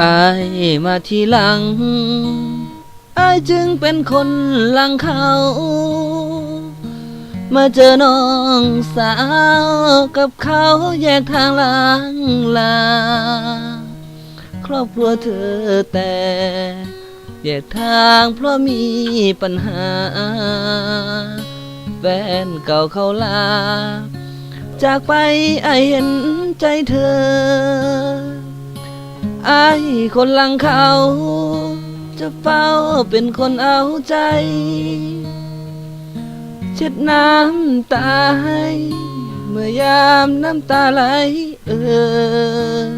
อายมาทีหลัง อายจึงเป็นคนหลังเขา มาเจอน้องสาวกับเขาแยกทางลังลา ครอบครัวเธอแต่แยกทางเพราะมีปัญหา แฟนเก่าเขาลา จากไปไอเห็นใจเธอ อายคนหลังเขา จะเฝ้าเป็นคนเอาใจ เช็ดน้ำตาให้เมื่อยามน้ำตาไหลเออ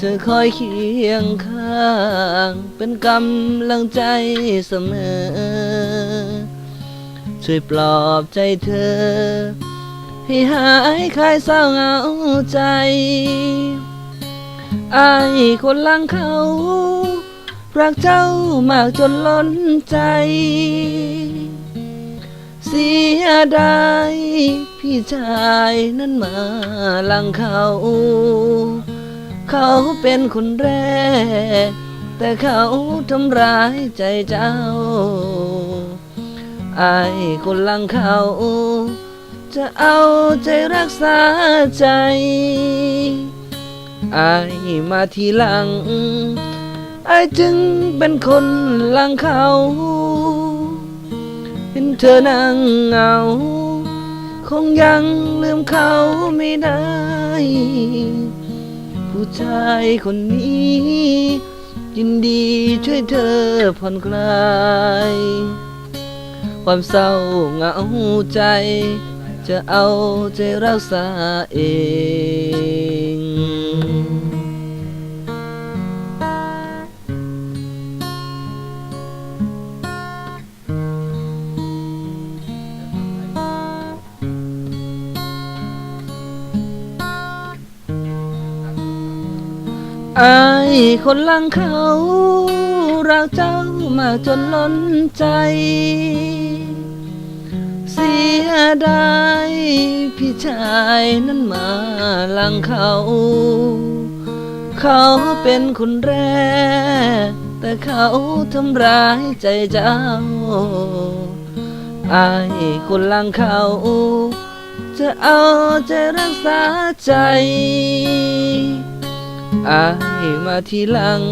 จะคอยเคียงข้าง เป็นกำลังใจเสมอ ช่วยปลอบใจเธอ ให้หายคลายเศร้าเหงาใจ อายคนลังเขา รักเจ้ามากจนล้นใจ เสียดายพี่ชายนั้นมาลังเขา เขาเป็นคนแรก แต่เขาทำร้ายใจเจ้าอายคนลังเขา จะเอาใจรักษาใจ อายมาทีหลังอายจึงเป็นคนหลังเขา เห็นเธอนั่งเหงา คงยังลืมเขาไม่ได้ ผู้ชายคนนี้ ยินดีช่วยเธอผ่อนคลาย ความเศร้าเหงาใจ จะเอาใจรักษาเอง อายคนลังเขารักเจ้ามาจนล้นใจ เสียดายพี่ชายนั้นมาลังเขา เขาเป็นคนแรก แต่เขาทำร้ายใจเจ้าอายคนลังเขา จะเอาใจรักษาใจ อายมาทีหลัง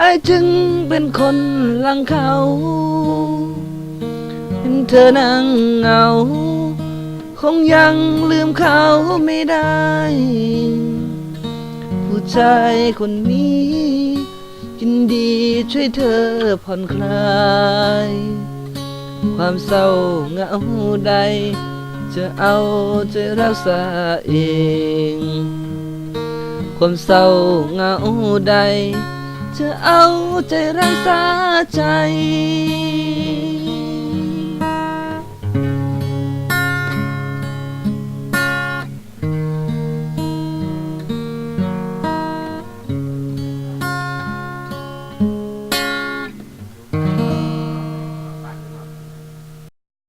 อายจึงเป็นคนหลังเขาเห็นเธอนั่งเหงา คงยังลืมเขาไม่ได้ ผู้ชายคนนี้ยินดีช่วยเธอผ่อนคลาย ความเศร้าเหงาใด จะเอาใจรักษาเอง ความเศร้าเหงาใดจะเอาใจรักษาใจ